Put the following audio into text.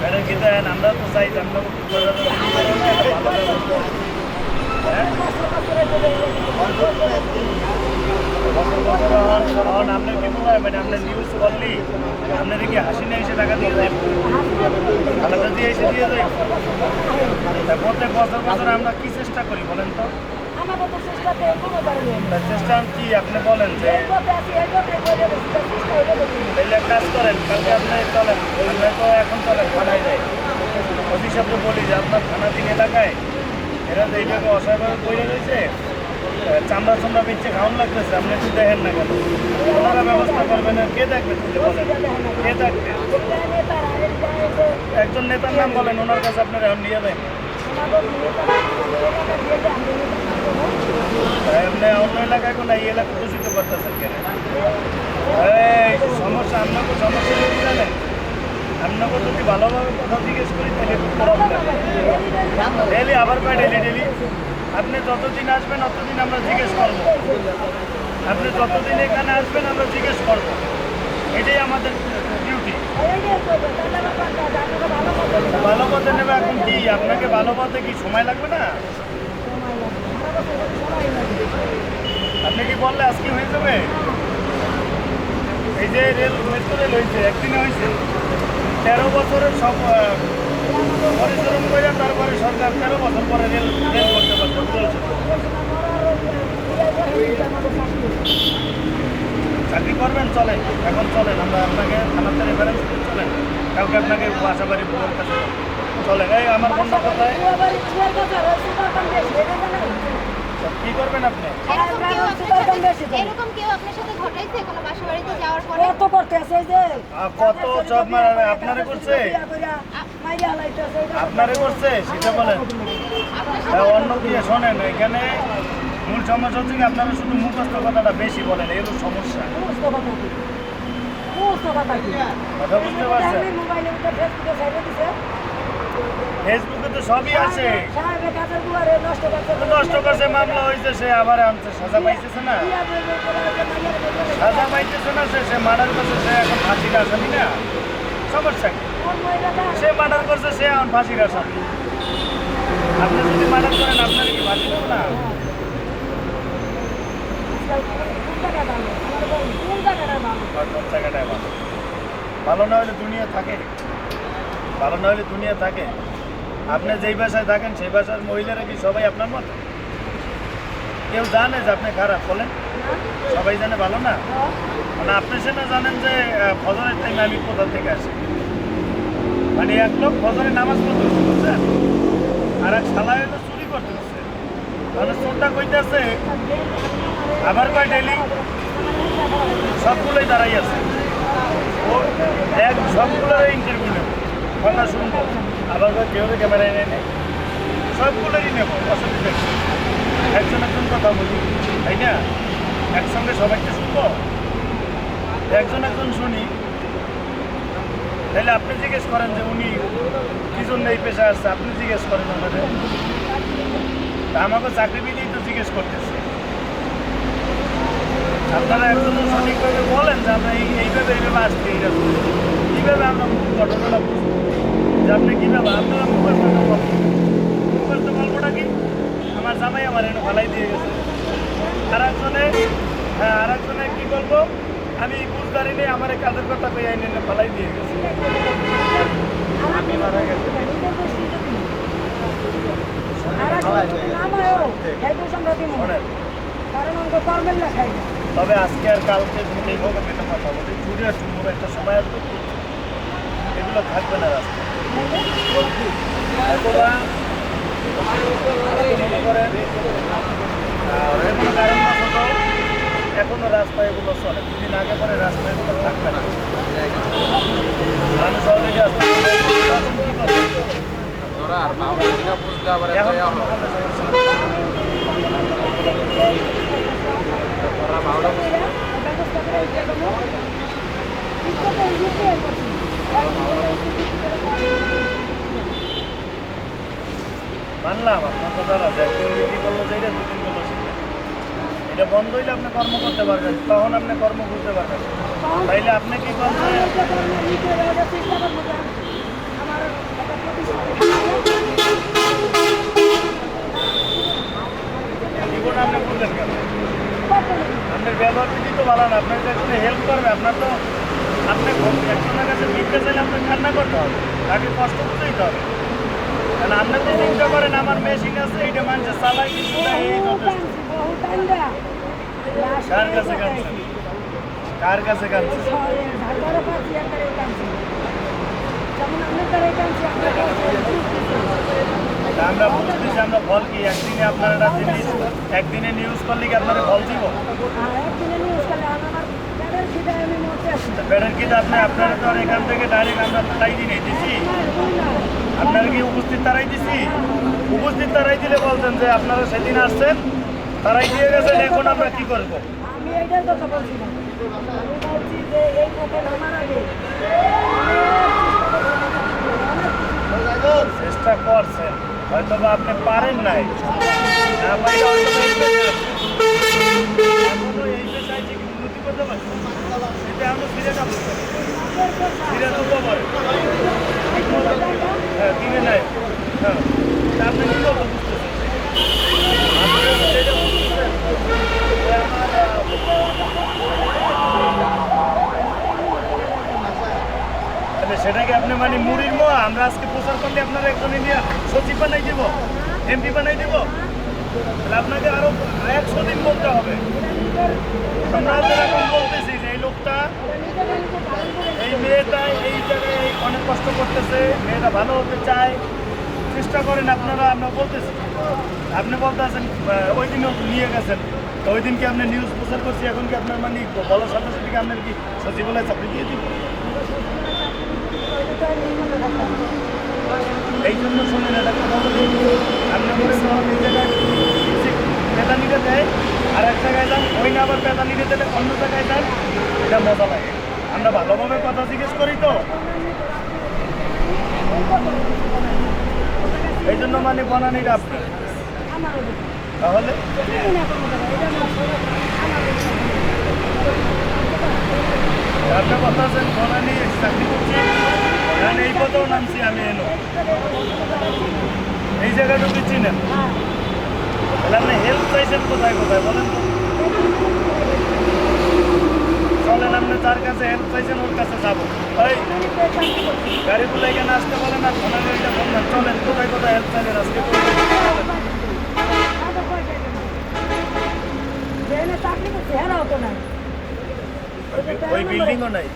Madam কি দেন আমরা তো চাই হ্যাঁ কি মনে হয় মানে আপনার নিউজ করলি আপনার কি হাসি নিয়ে এসে প্রত্যেক বছর বছর আমরা কি চেষ্টা করি বলেন তো আমাদের তো চেষ্টাতে কোনো পারেনি চেষ্টা কি আপনি বলেন যে এই আছি করে চেষ্টা তাহলে কাজ করেন কালকে আপনি চলেন। আপনি তো এখন চলেন থানায় যাই। অফিস আপনি বলি যে আপনার থানাধীন এলাকায় এরা যে এইভাবে অসহায়ভাবে পড়ে রয়েছে। চামড়া চামড়া বেঁচে খাওয়ান লাগতেছে আপনি একটু দেখেন না কেন? ওনারা ব্যবস্থা করবেন কে দেখবে কে দেখবে? একজন নেতার নাম বলেন ওনার কাছে আপনারা নিয়ে যাবেন। এমনি অন্য এলাকায় কোনো এই এলাকা দূষিত করতেছেন কেন? সমস্যা, আপনাকে সমস্যা যদি জানেন, আপনাকে যদি ভালোভাবে কথা জিজ্ঞেস করি, তাহলে ডেলি আবার পাই ডেলি ডেলি আপনি যতদিন আসবেন ততদিন আমরা জিজ্ঞেস করব। আপনি যতদিন এখানে আসবেন, আমরা জিজ্ঞেস করব। এটাই আমাদের ডিউটি ভালো পথে নেবে এখন কি? আপনাকে ভালো পথে কি সময় লাগবে না? আপনি কি বললে আজকে হয়ে যাবে? এই যে রেল মেট্রো রেল হয়েছে, একদিনে হয়েছে। তেরো বছরের সব পরিশ্রম করে তারপরে সরকার তেরো বছর পরে রেল রেল করতে চাকরি করবেন, চলেন। এখন চলেন, আমরা আপনাকে থানাতে রেফারেন্স চলেন। কালকে আপনাকে বাসাবাড়ি বুকের কাছে চলেন এই আমার বন্ধ কোথায়? কি করবেন আপনি? এরকম কেউ আপনার সাথে আপনার ঘটাইছে কোনো বাসা বাড়িতে যাওয়ার পরে? কত করতে আছে যে? কত চপ মারা আপনারে করছে? আপনারে করছে? সেটা বলেন। হ্যাঁ, অন্য দিয়ে শোনেন এখানে মূল সমস্যা হচ্ছে কি আপনারা শুধু মুখস্থ কথাটা বেশি বলেন এর সমস্যা। কথা বুঝতে পারছেন? মোবাইলে ফেসবুকে ফেসবুকে তো সবই আছে। নষ্ট করছে নষ্ট করছে মামলা হয়েছে সে আবার আনছে সাজা পাইতেছে না। সাজা পাইতেছে না সে সে মার্ডার করছে সে এখন ফাঁসির আসামি না। সমস্যা সে মার্ডার করছে সে এখন ফাঁসির আসামি। আপনি যদি মার্ডার করেন আপনার কি ফাঁসি দেবো না? কোন জায়গাটায় ভালো। ভালো না হলে দুনিয়া থাকে। ভালো না হলে দুনিয়া থাকে। আপনি যেই বাসায় থাকেন, সেই বাসার মহিলারা কি সবাই আপনার মতো? কেউ জানে যে আপনি খারাপ, বলেন। সবাই জানে ভালো না? মানে আপনি সেটা জানেন যে ফজরের টাইমে আমি কোথা থেকে আসি? মানে এক লোক ফজরের নামাজ পড়তে বুঝছেন? আর এক শালা হলো চুরি করতে তাহলে চোরটা কইতেছে, আবার কয় ডেলি সবগুলোই দাঁড়াই আছে। এক সবগুলোর ইন্টারভিউ কথা শুনব, আবার কেউ ক্যামেরা এনে নেই সবগুলোরই নেব, অসুবিধা একজন একজন কথা বলি, তাই না? একসঙ্গে সবাইকে শুনব? একজন একজন শুনি। তাহলে আপনি জিজ্ঞেস করেন যে উনি কি জন্য এই পেশা আসছে, আপনি জিজ্ঞেস করেন তা আমাকে চাকরি বিধি তো জিজ্ঞেস করতেছে। আপনারা একজন সঠিকভাবে বলেন যে আমরা এই এইভাবে এইভাবে আসছি, এইরকম। কীভাবে আমরা ঘটনাটা বুঝব? যে আপনি কীভাবে আপনারা মুখস্থ গল্প মুখস্থ গল্পটা কি? আমার জামাই আমার এনে ফালাই দিয়ে গেছে। আর একজনে হ্যাঁ আর একজনে কী বলব? আমি বুঝদারি নেই আমার কাজের কথা এনে এনে ফালাই দিয়ে গেছে। আমি মারা গেছে তবে আজকে আর কালকে হোক আমি একটা কথা বলি। চুরি আর একটা সময় আসবে এগুলো থাকবে না রাস্তায় অথবা মনে করেন এখনও কারণবশত এখনও রাস্তায় এগুলো চলে। দুদিন আগে পরে রাস্তায় এগুলো থাকবে না। মানুষ অলরেডি আসতে কোনো ব্যবস্থা করে দিয়ে দেবো। মানলাম, আপনার কথাটা বিক্রি করল যে এটা দুদিন করল এটা বন্ধ হইলে আপনি কর্ম করতে পারবেন, তখন আপনি কর্ম করতে পারবেন। তাইলে আপনি কি জীবন আপনি কেন? আপনার ব্যবহার যদি তো ভালো না আপনার হেল্প করবে, আপনার তো আপনি একজনের কাছে ভিক্ষা চাইলে আপনার কান্না করতে হবে। তাকে কষ্ট দিতে হবে। কারণ আপনি তো চিন্তা করেন আমার মেশিন আছে এইটা মানুষের চালাই টান্দা কার কাছে কাঁদছেন কার কাছে কাঁদছি? কাঁদছি আমরা বুঝতেছি আমরা ফল কি? একদিনে আপনারা জিনিস একদিনে নিউজ করলে কি আপনারা ফল দিব আর একদিনে নিউজ করলে আমার প্যাডের খিদে বেড়ের কি আপনি আপনারা তো এখান থেকে ডাইরেক্ট আমরা তাই দিনে দিছি আপনারা কি উপস্থিত তারাই দিছি? উপস্থিত তারাই দিলে বলছেন যে আপনারা সেদিন আসছেন তারাই দিয়ে গেছেন এখন আমরা কি করব? আমি এইটার কথা বলছি না। আমি বলছি যে এই কথা আমার আগে চেষ্টা করছেন হয়তো বা আপনি পারেন নাই। না পাইলে হয়তো বা এই পেশায় আছেন। এখনও এই পেশায় যে উন্নতি হ্যাঁ। হ্যাঁ তাহলে সেটাকে আপনি মানে মুড়ির মোয়া, আমরা আজকে প্রচার করলে আপনারা একজন ইন্ডিয়া সচিব বানাই দিব, এমপি বানাই দিব। তাহলে আপনাকে আরও একশো দিন বলতে হবে। আমরা যেরকম বলতেছি যে এই লোকটা এই মেয়েটা এই জায়গায় অনেক কষ্ট করতেছে মেয়েটা ভালো হতে চায়। চেষ্টা করেন আপনারা আমরা বলতেছি। আপনি বলতে আছেন আহ, ওই দিনও নিয়ে গেছেন। ওই দিন কি আপনি নিউজ প্রচার করছি? এখন কি আপনার মানে বলার সাথে সাথে আপনার কি সচিবালয় চাকরি দিয়ে দিব এই জন্য শুনেন, এটা কথা বলি আপনি মনে করেন এই জায়গায় পেদানিটা দেয়, আর এক জায়গায় যান, ওই না আবার পেদানিটা দিলে অন্য জায়গায় যান, এটা মজা লাগে। আমরা ভালোভাবে কথা জিজ্ঞেস করি তো। এই জন্য মানে বনানিটা আমার তাহলে? আপনার কথা আছেন বনানি চাকরি করছি। কারণ এই পথেও নামছি আমি এলো এই জায়গাটা দিচ্ছি না তাহলে আপনি হেল্প চাইছেন কোথায় কোথায় বলেন তো? চলেন আপনি যার কাছে হেল্প চাইছেন ওর কাছে যাব। ভাই গাড়িগুলো এখানে আসতে বলেন আর ফোনে গাড়িটা বললেন চলেন কোথায় কোথায় হেল্প চাইলেন আজকে ওই বিল্ডিংও নাই।